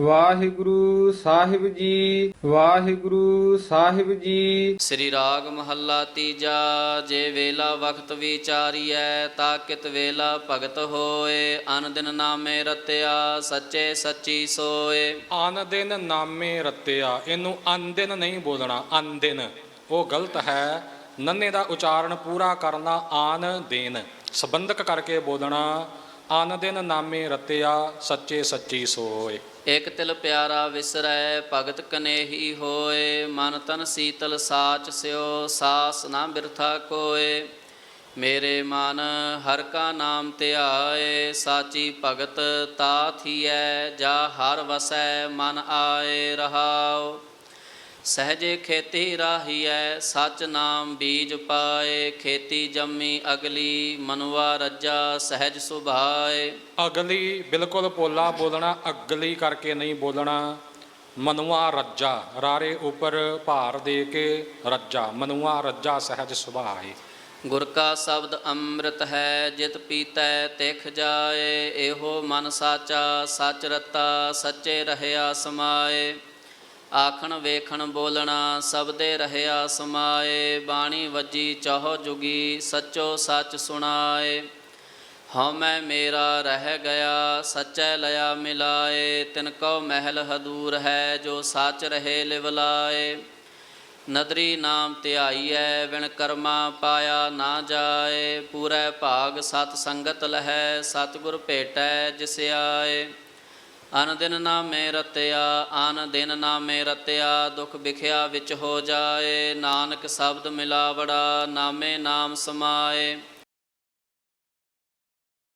ਵਾਹਿਗੁਰੂ ਸਾਹਿਬ ਜੀ ਵਾਹਿਗੁਰੂ ਸਾਹਿਬ ਜੀ। ਸ੍ਰੀ ਰਾਗ ਮਹੱਲਾ ਤੀਜਾ ਜੇ ਵੇਲਾ ਵਖਤ ਵਿਚਾਰੀਐ ਤਾ ਕਿਤ ਵੇਲਾ ਭਗਤ ਹੋਏ। ਅਨ ਦਿਨ ਨਾਮੇ ਰਤਿਆ ਸੱਚੇ ਸੱਚੀ ਸੋਏ। ਆਨ ਦਿਨ ਨਾਮੇ ਰਤਿਆ ਇਹਨੂੰ ਅਨ ਦਿਨ ਨਹੀਂ ਬੋਲਣਾ ਅਨ ਦਿਨ। ਉਹ ਗਲਤ ਹੈ ਨੰਨੇ ਦਾ ਉਚਾਰਨ ਪੂਰਾ ਕਰਨਾ ਆਨ ਦਿਨ। ਸੰਬੰਧਕ ਕਰਕੇ ਬੋਲਣਾ ਆਨ ਦਿਨ ਨਾਮੇ ਰਤਿਆ, ਸੱਚੇ ਸੱਚੀ ਸੋਏ। ਇਕ ਤਿਲ ਪਿਆਰਾ ਵਿਸਰੈ, ਭਗਤ ਕਨੇਹੀ ਹੋਏ, ਮਨ ਤਨ ਸੀਤਲ ਸਾਚ ਸਿਓ, ਸਾਸ ਨਾ ਬਿਰਥਾ ਕੋਏ। ਮੇਰੇ ਮਨ ਹਰ ਕਾ ਨਾਮ ਧਿਆਏ, ਸਾਚੀ ਭਗਤ ਤਾ ਥੀਐ, ਜਾ ਹਰ ਵਸੈ ਮਨ ਆਏ ਰਹਾਓ ਸਹਜੇ ਖੇਤੀ ਰਾਹੀਐ ਸਚ ਨਾਮ ਬੀਜ ਪਾਏ ਖੇਤੀ ਜੰਮੀ ਅਗਲੀ ਮਨਵਾ ਰੱਜਾ ਸਹਿਜ ਸੁਭਾਏ। ਅਗਲੀ ਬਿਲਕੁਲ ਪੋਲਾ ਬੋਲਣਾ ਅਗਲੀ ਕਰਕੇ ਨਹੀਂ ਬੋਲਣਾ। ਮਨੁਆ ਰੱਜਾ ਰਾਰੇ ਉੱਪਰ ਭਾਰ ਦੇ ਕੇ ਰੱਜਾ ਮਨੁਆ ਰੱਜਾ ਸਹਿਜ ਸੁਭਾਏ। ਗੁਰ ਕਾ ਸ਼ਬਦ ਅੰਮ੍ਰਿਤ ਹੈ ਜਿਤ ਪੀਤੈ ਤਿਖ ਜਾਏ ਇਹੋ ਮਨ ਸਾਚਾ ਸਚ ਰਤਾ ਸੱਚੇ ਰਹਿਆ ਸਮਾਏ ਆਖਣ ਵੇਖਣ ਬੋਲਣਾ ਸਬਦੇ ਰਹਿਆ ਸਮਾਏ, ਬਾਣੀ ਵੱਜੀ ਚਾਹੋ ਜੁਗੀ ਸੱਚੋ ਸੱਚ ਸੁਣਾਏ। ਹਉ ਮੈਂ ਮੇਰਾ ਰਹਿ ਗਿਆ, ਸੱਚੈ ਲਿਆ ਮਿਲਾਏ। ਤਿਨ ਕਉ ਮਹਿਲ ਹਦੂਰ ਹੈ, ਜੋ ਸੱਚ ਰਹੇ ਲਿਵਲਾਏ ਨਦਰੀ ਨਾਮ ਧਿਆਈਐ ਵਿਣ ਕਰਮਾ ਪਾਇਆ ਨਾ ਜਾਏ। ਪੂਰੇ ਭਾਗ ਸਤ ਸੰਗਤ ਲਹੈ, ਸਤਿਗੁਰ ਭੇਟੈ, ਜਿਸ ਆਏ। ਅਨ ਦਿਨ ਨਾਮੇ ਰਤਿਆ, ਅਨ ਦਿਨ ਨਾਮੇ ਰਤਿਆ, ਦੁਖ ਵਿਖਿਆ ਵਿੱਚ ਹੋ ਜਾਏ। ਨਾਨਕ ਸ਼ਬਦ ਮਿਲਾਵੜਾ, ਨਾਮੇ ਨਾਮ ਸਮਾਏ।